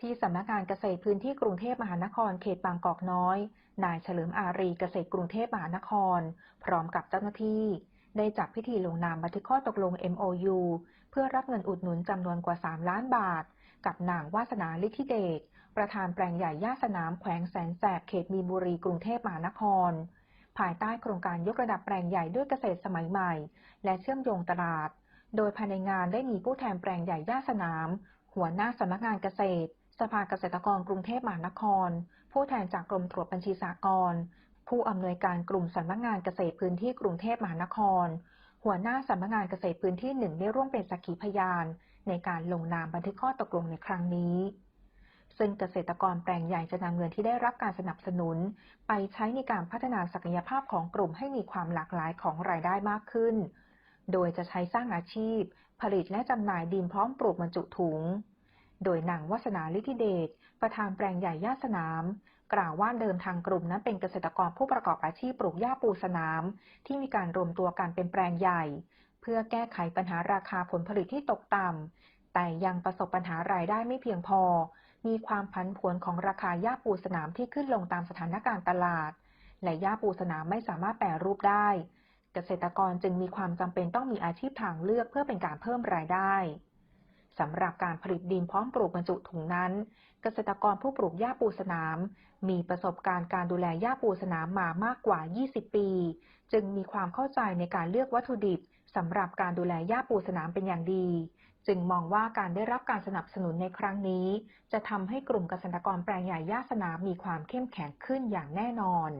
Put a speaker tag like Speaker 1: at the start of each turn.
Speaker 1: ที่สำนักงานเกษตรพื้นที่กรุงเทพมหานครเขตบางกอกน้อย นายเฉลิมอารีเกษตรกรุงเทพมหานคร พร้อมกับเจ้าหน้าที่ ได้จัดพิธีลงนามบันทึกข้อตกลง MOU เพื่อรับเงินอุดหนุนจำนวนกว่า 3 ล้านบาท กับนางวาสนาลิทธิเดชประธานแปลงใหญ่ย่าสนามแขวงแสนแสบเขตมีนบุรีกรุงเทพมหานคร ภายใต้โครงการยกระดับแปลงใหญ่ด้วยเกษตรสมัยใหม่ และเชื่อมโยงตลาด โดยภายในงานได้มีผู้แทนแปลงใหญ่ย่าสนาม หัวหน้าสำนักงานเกษตร สภาเกษตรกรกรุงเทพมหานคร ผู้แทนจากกรมตรวจบัญชีสากลผู้อำนวยการกลุ่มสำนักงานเกษตรพื้นที่กรุงเทพมหานคร หัวหน้าสำนักงานเกษตรพื้นที่หนึ่งได้ร่วมเป็นสักขีพยาน ในการลงนามบันทึกข้อตกลงในครั้งนี้ ซึ่งเกษตรกรแปลงใหญ่จะนำเงินที่ได้รับการสนับสนุน ไปใช้ในการพัฒนาศักยภาพของกลุ่มให้มีความหลากหลายของรายได้มากขึ้น โดยจะใช้สร้างอาชีพ ผลิตและจำหน่ายดินพร้อมปลูกบรรจุถุง โดยนางวัฒนาลิทธิเดช ประธานแปลงใหญ่ย่าสนาม กล่าวว่าเดิมทางกลุ่มนั้นเป็นเกษตรกรผู้ประกอบอาชีพปลูกหญ้าปูสนาม ที่มีการรวมตัวกันเป็นแปลงใหญ่ เพื่อแก้ไขปัญหาราคาผลผลิตที่ตกต่ำแต่ยังประสบปัญหารายได้ไม่เพียงพอ มีความผันผวนของราคาหญ้าปูสนามที่ขึ้นลงตามสถานการณ์ตลาด และหญ้าปูสนามไม่สามารถแปรรูปได้ เกษตรกรจึงมีความจำเป็นต้องมีอาชีพทางเลือกเพื่อเป็นการเพิ่มรายได้ สำหรับการผลิตดินพร้อมปลูกบรรจุถุงนั้น เกษตรกรผู้ปลูกหญ้าปูสนาม มีประสบการณ์การดูแลหญ้าปูสนามมามากกว่า 20 ปี จึงมีความเข้าใจในการเลือกวัตถุดิบสำหรับการดูแลหญ้าปูสนามเป็นอย่างดี จึงมองว่าการได้รับการสนับสนุนในครั้งนี้ จะทำให้กลุ่มเกษตรกรแปลงใหญ่หญ้าสนามมีความเข้มแข็งขึ้นอย่างแน่นอน